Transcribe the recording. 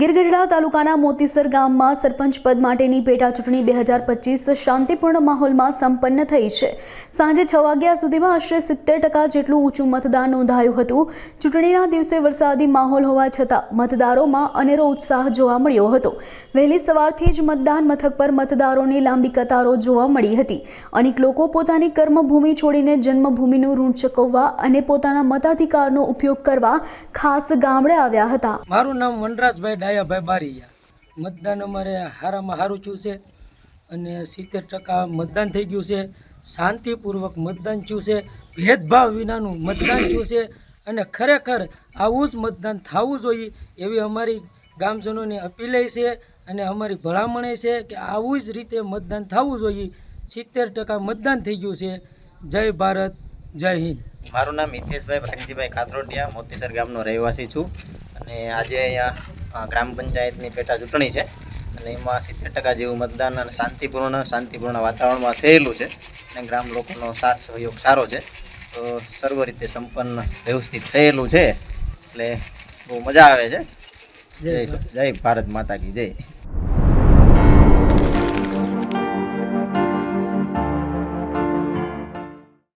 ગીરગઢડા તાલુકાના મોતીસર ગામમાં સરપંચ પદ માટેની પેટા ચૂંટણી બે હજાર પચીસ શાંતિપૂર્ણ માહોલમાં સંપન્ન થઈ છે. સાંજે છ વાગ્યા સુધીમાં આશરે સિત્તેર ટકા જેટલું ઊંચું મતદાન નોંધાયું હતું. ચૂંટણીના દિવસે વરસાદી માહોલ હોવા છતાં મતદારોમાં અનેરો ઉત્સાહ જોવા મળ્યો હતો. વહેલી સવારથી જ મતદાન મથક પર મતદારોની લાંબી કતારો જોવા મળી હતી. અનેક લોકો પોતાની કર્મભૂમિ છોડીને જન્મભૂમિનું ઋણ ચૂકવવા અને પોતાના મતાધિકારનો ઉપયોગ કરવા ખાસ ગામડે આવ્યા હતા. મારું નામ વનરાજભાઈ ડાયાભાઈ બારીયા મતદાન અમારે હારામાં સારું થયું છે અને સિત્તેર ટકા મતદાન થઈ ગયું છે. શાંતિપૂર્વક મતદાન થયું છે. ભેદભાવ વિનાનું મતદાન થયું છે અને ખરેખર આવું જ મતદાન થવું જોઈએ એવી અમારી ગામજનોની અપીલે છે અને અમારી ભલામણે છે કે આવું જ રીતે મતદાન થવું જોઈએ. સિત્તેર ટકા મતદાન થઈ ગયું છે. જય ભારત, જય હિન્દ. મારું નામ હિતેશભાઈ પ્રેમજીભાઈ કાતરોડિયા મોતીસર ગામનો રહેવાસી છું. અને આજે અહીંયા ગ્રામ પંચાયતની પેટા ચૂંટણી છે. અને એમાં સિત્તેર ટકા જેવું મતદાન અને શાંતિપૂર્ણ શાંતિપૂર્ણ વાતાવરણમાં થયેલું છે. અને ગ્રામ લોકોનો સાથ સહયોગ સારો છે. તો સર્વ રીતે સંપન્ન વ્યવસ્થિત થયેલું છે. એટલે બહુ મજા આવે છે. જય જય ભારત માતા કી જય.